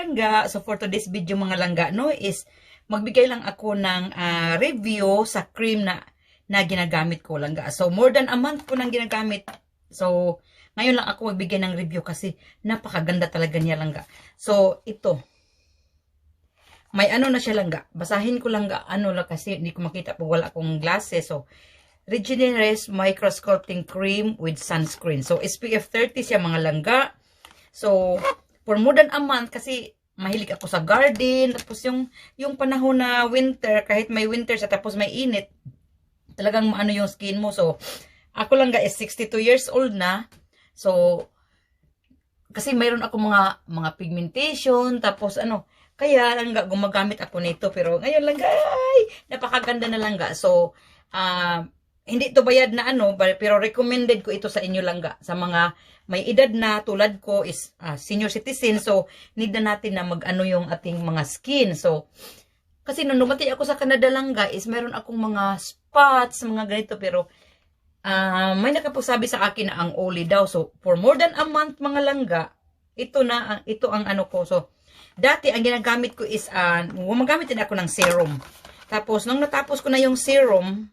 langga. So for today's video mga langga no is magbigay lang ako ng ah, review sa cream na na ginagamit ko langga. So more than a month ko nang ginagamit. So ngayon lang ako magbigay ng review kasi napakaganda talaga niya langga. So ito. May ano na siya langga. Basahin ko langga ano lang kasi hindi ko makita pag wala akong glasses. So Regenerate Micro Cream with Sunscreen. So SPF 30 siya mga langga. So, for more than a month, kasi mahilig ako sa garden, tapos yung, yung panahon na winter, kahit may winter sa tapos may init, talagang maano yung skin mo. So, ako lang guys, 62 years old na. So, kasi mayroon ako mga mga pigmentation, tapos ano, kaya lang ga, gumagamit ako nito. Pero ngayon lang, ay, napakaganda na lang ga. So, ah, hindi to bayad na ano, pero recommended ko ito sa inyo lang. Sa mga may edad na tulad ko is ah, senior citizen. So, need na natin na mag-ano yung ating mga skin. So, kasi nung dumating ako sa Canada lang ga, is meron akong mga spots, mga ganito. Pero, ah, may nakapagsabi sa akin na ang oli daw. So, for more than a month mga langga, ito na, ito ang ano ko. So, dati ang ginagamit ko is, uh, gumagamit din ako ng serum. Tapos, nung natapos ko na yung serum,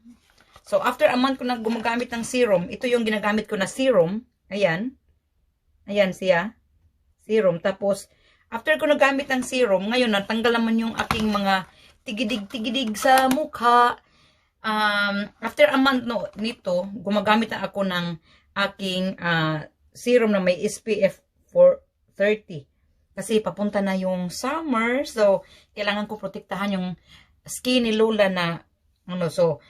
So, after a month ko na gumagamit ng serum, ito yung ginagamit ko na serum. Ayan. Ayan siya. Serum. Tapos, after ko nagamit ng serum, ngayon, natanggal naman yung aking mga tigidig-tigidig sa mukha. Um, after a month no, nito, gumagamit na ako ng aking ah, serum na may SPF 430. Kasi papunta na yung summer. So, kailangan ko protektahan yung skin ni Lola na ano, so,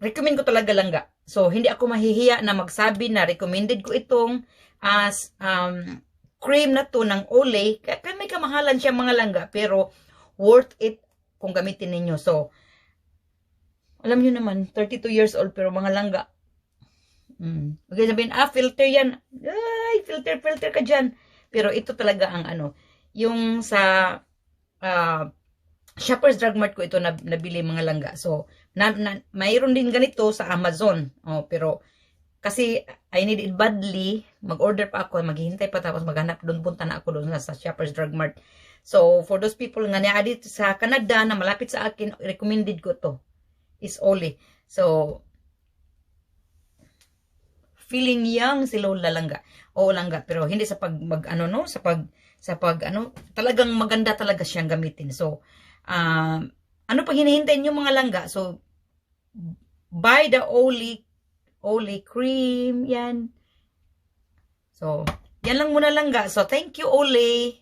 recommend ko talaga langga. So, hindi ako mahihiya na magsabi na recommended ko itong as um, cream na to ng Olay. Kaya may kamahalan siya mga langga, pero worth it kung gamitin ninyo. So, alam nyo naman, 32 years old, pero mga langga. Mm. Okay, sabihin, ah, filter yan. Ay, filter, filter ka dyan. Pero ito talaga ang ano, yung sa ah, Shoppers Drug Mart ko ito na, nabili mga langga. So, na, na, mayroon din ganito sa Amazon. Oh, pero, kasi I need it badly, mag-order pa ako, maghihintay pa tapos maghanap doon, punta na ako doon sa Shoppers Drug Mart. So, for those people nga na dito sa Canada na malapit sa akin, recommended ko to. Is Oli. So, feeling young si Lola Langga. Oo Langga, pero hindi sa pag mag ano no, sa pag sa pag ano, talagang maganda talaga siyang gamitin. So, um, ano pag hinihintay niyo mga langga? So, buy the Oli Oli cream, yan. So, yan lang muna langga. So, thank you Oli.